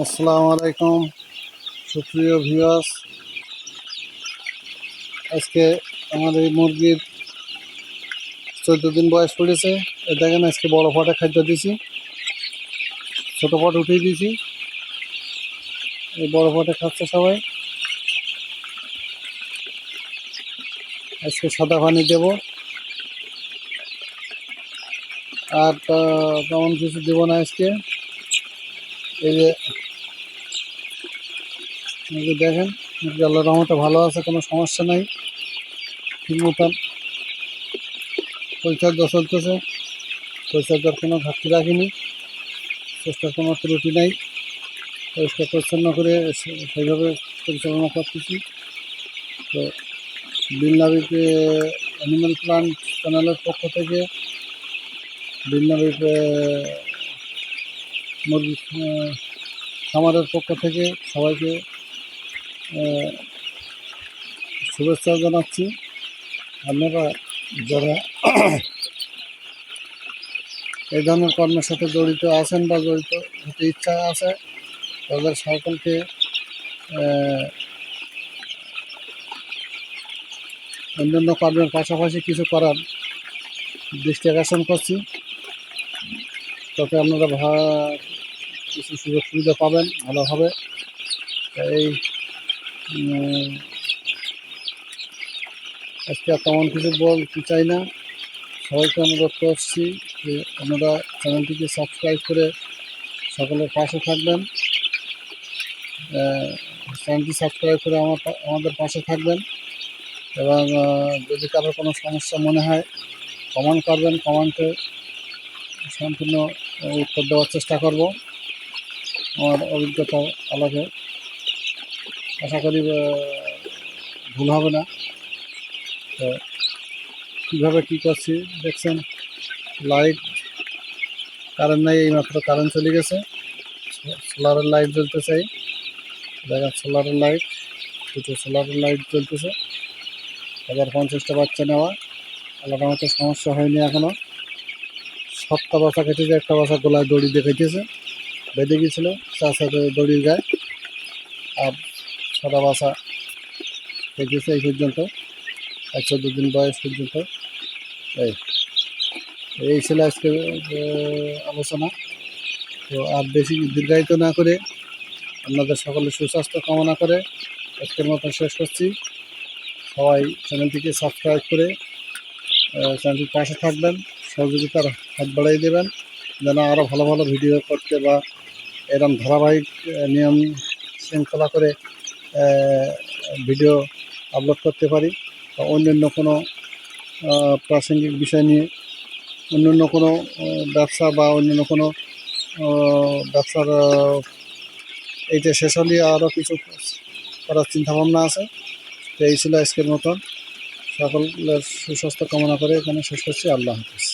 আসসালামু আলাইকুম। সুপ্রিয় ভিউয়ার্স, আজকে এই মুরগির চোদ্দ দিন বয়স পড়েছে। এ দেখেন, আজকে বড় পটে খাদ্য দিছি। ছোটো পট উঠিয়ে দিয়েছি এই বড় পটে খাচ্ছে সবাই। আজকে সাদা পানি দেব। আর তেমন কিছু দেবো না আজকে। এই যে যে দেখেন আল্লাহ রহমতে ভালো আছে, কোনো সমস্যা নাই। ঠিক মতন পরিচর্যা চলতেছে। পরিচর্যার কোনো ঘাটতি রাখিনি। চেষ্টার কোনো ত্রুটি নাই। পরিষ্কার পরিচ্ছন্ন করে সেইভাবে পরিচালনা করতেছি। তো বিল্লাবিক অ্যানিম্যাল প্লান্ট চ্যানেলের পক্ষ থেকে বিল্লাবিক মুরগি খামারের পক্ষ থেকে সবাইকে শুভেচ্ছা জানাচ্ছি। আপনারা যারা এই ধরনের কর্মের সাথে জড়িত আছেন বা জড়িত হতে ইচ্ছা আছে, তাদের সকলকে অন্যান্য কর্মের পাশাপাশি কিছু করার দৃষ্টি আকর্ষণ করছি। তাতে আপনারা কিছু সুযোগ সুবিধা পাবেন ভালোভাবে। এই আজকে আর তেমন কিছু বলতে চাই না। সবাইকে অনুরোধ করছি যে আপনারা চ্যানেলটিকে সাবস্ক্রাইব করে সকলের পাশে থাকবেন। চ্যানেলটি সাবস্ক্রাইব করে আমার আমাদের পাশে থাকবেন। এবং যদি কারোর কোনো সমস্যা মনে হয়, কমেন্ট করবেন। কমেন্টে সম্পূর্ণ উত্তর দেওয়ার চেষ্টা করব। আমার অভিজ্ঞতা আলোকে আশা করি ভুল হবে না। তো কীভাবে কী করছি, দেখছেন, লাইট কারেন্ট নাই, এইমাত্র কারেন্ট চলে গেছে। সোলারের লাইট জ্বলতে চাই দেখেন সোলারের লাইট, দুটো সোলারের লাইট জ্বলতেছে। হাজার পঞ্চাশটা বাচ্চা নেওয়া। আলাদা মতো সমস্যা হয়নি এখনও সাতটা বাসা কেটেছে, একটা বাসা গোলায় দড়ি দেখাইতেছে। বেঁধে গিয়েছিল চার সাথে দড়ির গায়ে। আর সাদা বাসা কেটেছে এই পর্যন্ত, এক চোদ্দ দিন বয়স পর্যন্ত। এই এই ছিল আজকে আলোচনা। তো আর বেশি দীর্ঘায়িত না করে আপনাদের সকলের সুস্বাস্থ্য কামনা করে আজকের মতো শেষ করছি। সবাই চ্যানেলটিকে সাবস্ক্রাইব করে চ্যানেলটির পাশে থাকবেন, সহযোগিতার হাত বাড়াই দেবেন, যেন আরও ভালো ভালো ভিডিও করতে বা এরকম ধারাবাহিক নিয়ম শৃঙ্খলা করে ভিডিও আপলোড করতে পারি বা অন্যান্য কোনো প্রাসঙ্গিক বিষয় নিয়ে, অন্যান্য কোনো ব্যবসা বা অন্যান্য কোনো ব্যবসার এইটা শেষ হলে আরও কিছু করার চিন্তাভাবনা আছে, তো এই ছিল আজকের মতন। সকলের সুস্বাস্থ্য কামনা করে এখানে শেষ করছি। আল্লাহ হাফিজ।